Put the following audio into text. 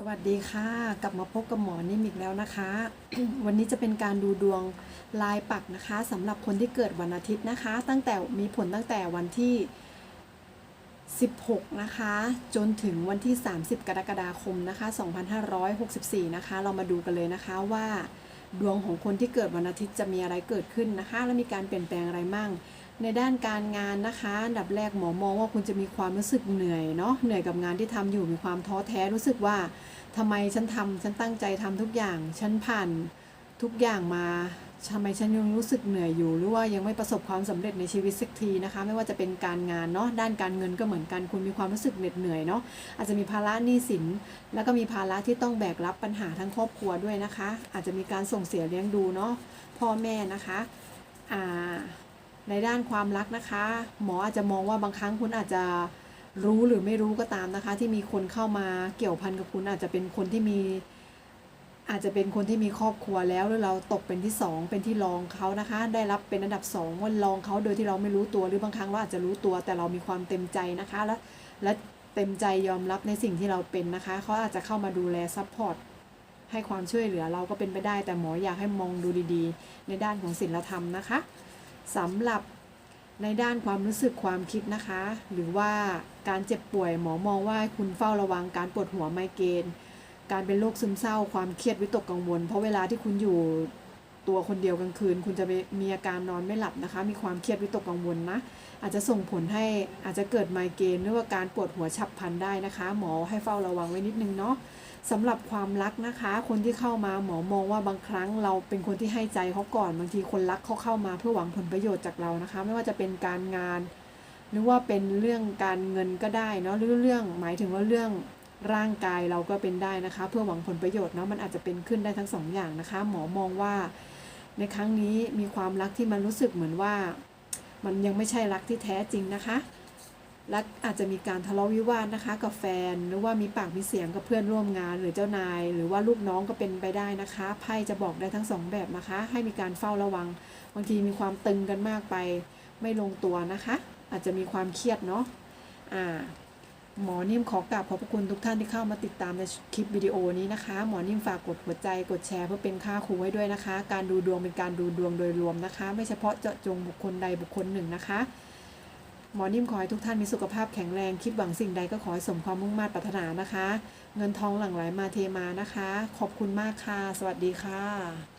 สวัสดีค่ะ กลับมาพบกับหมอนิ่มอีกแล้วนะคะ วันนี้จะเป็นการดูดวงลายปักนะคะสำหรับคนที่เกิดวันอาทิตย์นะคะ ตั้งแต่มีผลตั้งแต่วันที่ 16 นะคะ จนถึงวันที่ 30 กรกฎาคมนะคะ 2564 นะคะ เรามาดูกันเลยนะคะว่า ดวงของคนที่เกิดวันอาทิตย์จะมีอะไรเกิดขึ้นนะคะ และมีการเปลี่ยนแปลงอะไรมั่ง ในด้านการงานนะคะอันดับแรกหมอมองว่าคุณจะมีความรู้สึกเหนื่อยเนาะเหนื่อยกับงานที่ทำอยู่มีความท้อแท้รู้สึกว่าทำไมฉันทำฉันตั้งใจทำทุกอย่าง ฉันผ่านทุกอย่างมาทำไมฉันยังรู้สึกเหนื่อยอยู่หรือว่ายังไม่ประสบความสำเร็จในชีวิตสักทีนะคะ ไม่ว่าจะเป็นการงานเนาะด้านการเงินก็เหมือนกันคุณมีความรู้สึกเหน็ดเหนื่อยเนาะอาจจะมีภาระหนี้สิน แล้วก็มีภาระที่ต้องแบกรับปัญหาทั้งครอบครัวด้วยนะคะ อาจจะมีการส่งเสียเลี้ยงดูเนาะพ่อแม่นะคะอ่า ในด้านความรักนะคะ หมออาจจะมองว่าบางครั้งคุณอาจจะรู้หรือไม่รู้ก็ตามนะคะ ที่มีคนเข้ามาเกี่ยวพันกับคุณอาจจะเป็นคนที่มี อาจจะเป็นคนที่มีครอบครัวแล้วหรือเราตกเป็นที่สองเป็นที่รองเขานะคะ ได้รับเป็นอันดับสองวันรองเขาโดยที่เราไม่รู้ตัวหรือบางครั้งเราอาจจะรู้ตัวแต่เรามีความเต็มใจนะคะ และและเต็มใจยอมรับในสิ่งที่เราเป็นนะคะเขาอาจจะเข้ามาดูแลซัพพอร์ตให้ความช่วยเหลือเราก็เป็นไปได้แต่หมออยากให้มองดูดีๆ ในด้านของศีลธรรมนะคะ สำหรับในด้านความรู้สึกความคิดนะคะ หรือว่าการเจ็บป่วยหมอมองว่าคุณเฝ้าระวังการปวดหัวไมเกรนการเป็นโรคซึมเศร้าความเครียดวิตกกังวล เพราะเวลาที่คุณอยู่ ตัวคนเดียวกลางคืน คุณจะมีอาการนอนไม่หลับนะคะ มีความเครียดวิตกกังวลนะ อาจจะส่งผลให้อาจจะเกิดไมเกรนหรือว่าการปวดหัวฉับพลันได้นะคะ หมอให้เฝ้าระวังไว้นิดนึงเนาะสำหรับความรักนะคะ คนที่เข้ามาหมอมองว่าบางครั้งเราเป็นคนที่ให้ใจเขาก่อนบางทีคนรักเขาเข้ามาเพื่อหวังผลประโยชน์จากเรานะคะ ไม่ว่าจะเป็นการงาน หรือว่าเป็นเรื่องการเงินก็ได้เนาะหรือเรื่องหมายถึงว่าเรื่องร่างกายเราก็เป็นได้นะคะ เพื่อหวังผลประโยชน์เนาะมันอาจจะเป็นขึ้นได้ทั้งสองอย่างนะคะ หมอมองว่า ในครั้งนี้มีความรักที่มันรู้สึกเหมือนว่า มันยังไม่ใช่รักที่แท้จริงนะคะและอาจจะมีการทะเลาะวิวาทนะคะ กับแฟนหรือว่ามีปากมีเสียงกับเพื่อนร่วมงาน หรือเจ้านาย หรือว่าลูกน้องก็เป็นไปได้นะคะไพ่จะบอกได้ทั้งสองแบบนะคะ ให้มีการเฝ้าระวัง บางทีมีความตึงกันมากไป ไม่ลงตัวนะคะ อาจจะมีความเครียดเนาะอ่า หมอนิ่มขอกราบขอบพระคุณทุกท่านที่เข้ามาติดตามในคลิปวิดีโอนี้นะคะ หมอนิ่มฝากกดหัวใจกดแชร์เพื่อเป็นค่าครูไว้ด้วยนะคะ การดูดวงเป็นการดูดวงโดยรวมนะคะ ไม่เฉพาะเจาะจงบุคคลใดบุคคลหนึ่งนะคะ หมอนิ่มขอให้ทุกท่านมีสุขภาพแข็งแรงคิดหวังสิ่งใดก็ขอให้สมความมุ่งมั่นปรารถนานะคะ เงินทองหลั่งไหลมาเทมานะคะ ขอบคุณมากค่ะ สวัสดีค่ะ